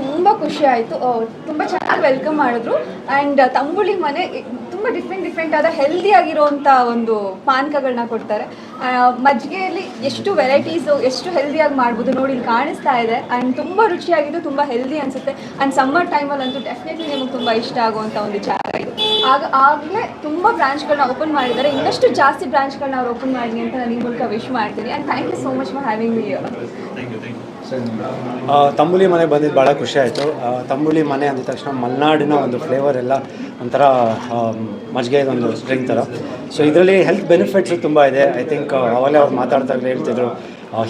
ತುಂಬ ಖುಷಿ ಆಯಿತು. ತುಂಬ ಚೆನ್ನಾಗಿ ವೆಲ್ಕಮ್ ಮಾಡಿದ್ರು. ಆ್ಯಂಡ್ ತಂಬುಳಿ ಮನೆ ತುಂಬ ಡಿಫ್ರೆಂಟ್ ಡಿಫ್ರೆಂಟ್ ಆದ ಹೆಲ್ದಿ ಆಗಿರೋವಂಥ ಒಂದು ಪಾನಕಗಳನ್ನ ಕೊಡ್ತಾರೆ. ಮಜ್ಜಿಗೆಯಲ್ಲಿ ಎಷ್ಟು ವೆರೈಟೀಸು ಎಷ್ಟು ಹೆಲ್ದಿಯಾಗಿ ಮಾಡ್ಬೋದು ನೋಡಿ ಇಲ್ಲಿ ಕಾಣಿಸ್ತಾ ಇದೆ. ಆ್ಯಂಡ್ ತುಂಬ ರುಚಿಯಾಗಿದ್ದು, ತುಂಬ ಹೆಲ್ದಿ ಅನಿಸುತ್ತೆ. ಆ್ಯಂಡ್ ಸಮ್ಮರ್ ಟೈಮಲ್ಲಂತೂ ಡೆಫಿನೆಟ್ಲಿ ನಿಮಗೆ ತುಂಬ ಇಷ್ಟ ಆಗುವಂಥ ಒಂದು ಜಾಗ ಆಗ ಆಗಲೇ ತುಂಬ ಬ್ರಾಂಚ್ಗಳನ್ನ ಓಪನ್ ಮಾಡಿದ್ದಾರೆ. ಇನ್ನಷ್ಟು ಜಾಸ್ತಿ ಬ್ರಾಂಚ್ಗಳನ್ನ ಅವ್ರು ಓಪನ್ ಮಾಡಲಿ ಅಂತ ನಾನು ಈ ಮೂಲಕ ವಿಶ್ ಮಾಡ್ತೀನಿ. And thank you so much for having me ah, Tambuli Mane ಬಂದಿದ್ದು ಭಾಳ ಖುಷಿ ಆಯಿತು. ತಂಬುಲಿ ಮನೆ ಅಂದ ತಕ್ಷಣ ಮಲೆನಾಡಿನ ಒಂದು ಫ್ಲೇವರ್ ಎಲ್ಲ ಒಂಥರ ಮಜ್ಜಿಗೆ ಒಂದು ಡ್ರಿಂಕ್ ಥರ ಸೊ ಇದರಲ್ಲಿ ಹೆಲ್ತ್ ಬೆನಿಫಿಟ್ಸು ತುಂಬ ಇದೆ. ಐ ಥಿಂಕ್ ಅವಾಗಲೇ ಅವ್ರು ಮಾತಾಡ್ತಾರೆ ಹೇಳ್ತಿದ್ರು.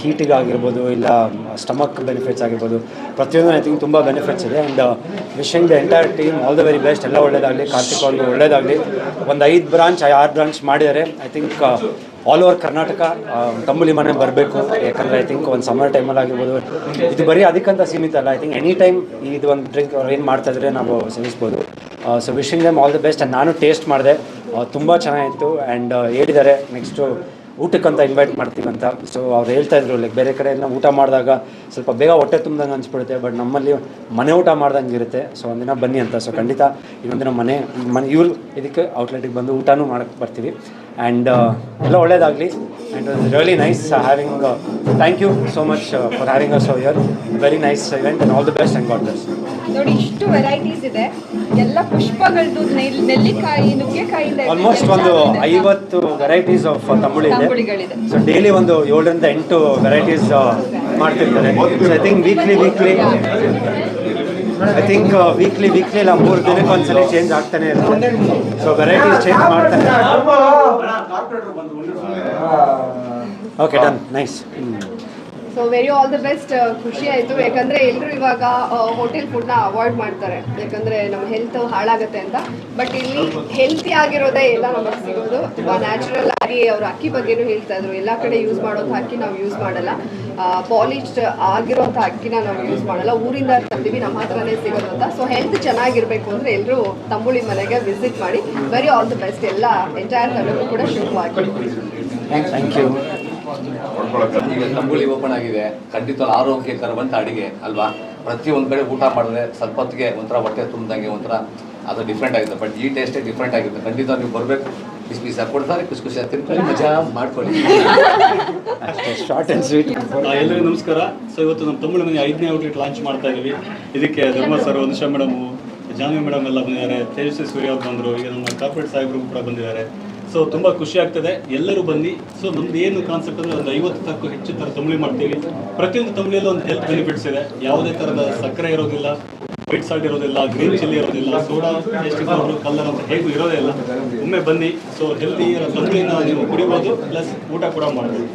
ಹೀಟಿಗೆ ಆಗಿರ್ಬೋದು ಇಲ್ಲ ಸ್ಟಮಕ್ ಬೆನಿಫಿಟ್ಸ್ ಆಗಿರ್ಬೋದು, ಪ್ರತಿಯೊಂದು ಐ ಥಿಂಕ್ ತುಂಬ ಬೆನಿಫಿಟ್ಸ್ ಇದೆ. And wishing the entire team all the very best ಎಲ್ಲ ಒಳ್ಳೇದಾಗಲಿ, ಕಾರ್ತಿಕ್ ಅವ್ರಿಗೂ ಒಳ್ಳೇದಾಗಲಿ. ಒಂದು ಐದು ಬ್ರಾಂಚ್ ಆರು ಬ್ರಾಂಚ್ ಮಾಡಿದರೆ I think all over Karnataka Tambuli Mane ಬರಬೇಕು. ಯಾಕಂದರೆ ಐ ಥಿಂಕ್ ಒಂದು ಸಮ್ಮರ್ ಟೈಮಲ್ಲಿ ಆಗಿರ್ಬೋದು. ಇದು ಬರೀ ಅದಕ್ಕಂತ ಸೀಮಿತ ಅಲ್ಲ. ಐ ಥಿಂಕ್ ಎನಿ ಟೈಮ್ ಇದು ಒಂದು ಡ್ರಿಂಕ್ ಅವ್ರು ಏನು ಮಾಡ್ತಾ ಇದ್ರೆ ನಾವು ಸೇವಿಸ್ಬೋದು. So wishing them all the best ನಾನು ಟೇಸ್ಟ್ ಮಾಡಿದೆ. ತುಂಬ ಚೆನ್ನಾಗಿತ್ತು. ಆ್ಯಂಡ್ ಹೇಳಿದ್ದಾರೆ ನೆಕ್ಸ್ಟು ಊಟಕ್ಕಂತ ಇನ್ವೈಟ್ ಮಾಡ್ತೀವಿ ಅಂತ ಸೊ ಅವ್ರು ಹೇಳ್ತಾ ಇದ್ರು ಲೈಕ್ ಬೇರೆ ಕಡೆಯಿಂದ ಊಟ ಮಾಡಿದಾಗ ಸ್ವಲ್ಪ ಬೇಗ ಹೊಟ್ಟೆ ತುಂಬ್ದಂಗೆ ಅನ್ಸ್ಬಿಡುತ್ತೆ ಬಟ್ ನಮ್ಮಲ್ಲಿ ಮನೆ ಊಟ ಮಾಡ್ದಂಗೆ ಇರುತ್ತೆ. ಸೊ ಒಂದಿನ ಬನ್ನಿ ಅಂತ. ಸೊ ಖಂಡಿತ ಇನ್ನೊಂದಿನ ಮನೆ ಮನೆ, ಇವ್ರು ಇದಕ್ಕೆ ಔಟ್ಲೆಟಿಗೆ ಬಂದು ಊಟನೂ ಮಾಡಕ್ಕೆ ಬರ್ತೀವಿ. ಆ್ಯಂಡ್ ಎಲ್ಲ ಒಳ್ಳೇದಾಗಲಿ. And really nice having thank you so much for having us your very nice event all the best and God best ನೋಡಿ ಇಷ್ಟು ವೆರೈಟೀಸ್ ಇದೆ. ಎಲ್ಲ ಪುಷ್ಪಗಳದ್ದು ನೆಲ್ಲಿಕಾಯಿ ನುಗ್ಗೆಕಾಯಿಂದ ಆಲ್ಮೋಸ್ಟ್ ಒಂದು ಐವತ್ತು ವೆರೈಟೀಸ್ ಆಫ್ ತಂಬುಳಿ ಇದೆ ಸೊ ಡೈಲಿ ಒಂದು ಏಳರಿಂದ ಎಂಟು ವೆರೈಟೀಸ್ ಮಾಡ್ತಿರ್ತಾರೆ. So I think weekly weekly I think weekly weekly ಇಲ್ಲ ಮೂರು ದಿನಕ್ಕೆ ಒಂದ್ಸಲಿ ಚೇಂಜ್ ಆಗ್ತಾನೆ ಇರುತ್ತೆ. ಸೊ ವೆರೈಟೀಸ್ ಚೇಂಜ್ ಮಾಡ್ತಾನೆ. Okay done nice so very all the best ಖುಷಿ ಆಯಿತು. ಯಾಕಂದರೆ ಎಲ್ಲರೂ ಇವಾಗ ಹೋಟೆಲ್ ಫುಡ್ನ ಅವಾಯ್ಡ್ ಮಾಡ್ತಾರೆ. ಯಾಕಂದರೆ ನಮ್ಮ ಹೆಲ್ತ್ ಹಾಳಾಗುತ್ತೆ ಅಂತ. ಬಟ್ ಇಲ್ಲಿ ಹೆಲ್ತಿ ಆಗಿರೋದೇ ಎಲ್ಲ ನಮಗೆ ಸಿಗೋದು. ತುಂಬ ನ್ಯಾಚುರಲ್ ಆಗಿ ಅವರು ಅಕ್ಕಿ ಬಗ್ಗೆನೂ ಹೇಳ್ತಾ ಇದ್ರು. ಎಲ್ಲ ಕಡೆ ಯೂಸ್ ಮಾಡೋಂಥ ಅಕ್ಕಿ ನಾವು ಯೂಸ್ ಮಾಡಲ್ಲ. ಪಾಲಿಶ್ಡ್ ಆಗಿರೋಂಥ ಅಕ್ಕಿನ ನಾವು ಯೂಸ್ ಮಾಡಲ್ಲ. ಊರಿಂದ ತಂದೀವಿ, ನಮ್ಮ ಹತ್ರನೇ ಸಿಗೋದು ಅಂತ. ಸೊ ಹೆಲ್ತ್ ಚೆನ್ನಾಗಿರಬೇಕು ಅಂದರೆ ಎಲ್ಲರೂ ತಂಬುಳಿ ಮನೆಗೆ ವಿಸಿಟ್ ಮಾಡಿ ವೆರಿ ಆಲ್ ದ ಬೆಸ್ಟ್ ಎಲ್ಲ ಎಂಟೈರ್ ತಂಡಕ್ಕೂ ಕೂಡ ಶುಭವಾಗಿ. ಥ್ಯಾಂಕ್ ಯು ಈಗ ತಂಬುಳಿ ಓಪನ್ ಆಗಿದೆ. ಖಂಡಿತ ಆರೋಗ್ಯಕರವಂತ ಅಡಿಗೆ ಅಲ್ವಾ? ಪ್ರತಿ ಒಂದು ಕಡೆ ಊಟ ಮಾಡಿದ್ರೆ ಸ್ವಲ್ಪ ಹೊತ್ತಿಗೆ ಒಂಥರ ಹೊಟ್ಟೆ ತುಂಬ್ದಂಗೆ ಒಂಥರ ಅದು ಡಿಫ್ರೆಂಟ್ ಆಗಿದೆ ಬಟ್ ಈ ಟೇಸ್ಟೇ ಡಿಫ್ರೆಂಟ್ ಆಗಿರುತ್ತೆ. ಖಂಡಿತ ನೀವು ಬರಬೇಕು. ಬಿಸಿ ಬಿಸಿ ಕೊಡ್ತಾರೆ ಖುಷಿ ಖುಷಿ ತಿನ್ಕೊಳ್ಳಿ ಮಜಾ ಮಾಡ್ಕೊಳ್ಳಿ. ಅಷ್ಟೇ ಶಾರ್ಟ್ ಆ್ಯಂಡ್ ಸ್ವೀಟ್ ಎಲ್ಲರಿಗೂ ನಮಸ್ಕಾರ. ಸೊ ಇವತ್ತು ನಮ್ಮ ತಮಿಳು ಮನೆ ಐದನೇ ಔಟ್ಲೆಟ್ ಲಾಂಚ್ ಮಾಡ್ತಾ ಇದೀವಿ. ಇದಕ್ಕೆ ಧರ್ಮ ಸರ್ ವಂಶ ಮೇಡಮು ಜಾನ್ವಿ ಮೇಡಮ್ ಎಲ್ಲ ಬಂದಿದ್ದಾರೆ. ತೇಜಸ್ವಿ ಸೂರ್ಯ ಬಂದರು. ಈಗ ನಮ್ಮ ಕಾರ್ಪೊರೇಟ್ ಸಾಹೇಬರು ಕೂಡ ಬಂದಿದ್ದಾರೆ. ಸೊ ತುಂಬ ಖುಷಿ ಆಗ್ತದೆ. ಎಲ್ಲರೂ ಬನ್ನಿ. ಸೊ ನಮ್ದು ಏನು ಕಾನ್ಸೆಪ್ಟ್ ಅಂದ್ರೆ ಒಂದು ಐವತ್ತು ತಕ್ಕೂ ಹೆಚ್ಚು ಥರ ತಮಿಳಿ ಮಾಡ್ತೀವಿ. ಪ್ರತಿಯೊಂದು ತಂಬುಳಿಯಲ್ಲೂ ಒಂದು ಹೆಲ್ತ್ ಬೆನಿಫಿಟ್ಸ್ ಇದೆ. ಯಾವುದೇ ಥರದ ಸಕ್ಕರೆ ಇರೋದಿಲ್ಲ ವೈಟ್ ಸಾಲ್ಟ್ ಇರೋದಿಲ್ಲ ಗ್ರೀನ್ ಚಿಲ್ಲಿ ಇರೋದಿಲ್ಲ ಸೋಡಾ ಟೇಸ್ಟಿಂಗ್ ಪೌಡರ್ ಕಲರ್ ಅಂತ ಹೇಗೂ ಇರೋದೇ ಇಲ್ಲ. ಒಮ್ಮೆ ಬನ್ನಿ. ಸೊ ಹೆಲ್ದಿ ತಮಿಳಿನ ನೀವು ಕುಡಿಬೋದು ಪ್ಲಸ್ ಊಟ ಕೂಡ ಮಾಡ್ಬೋದು.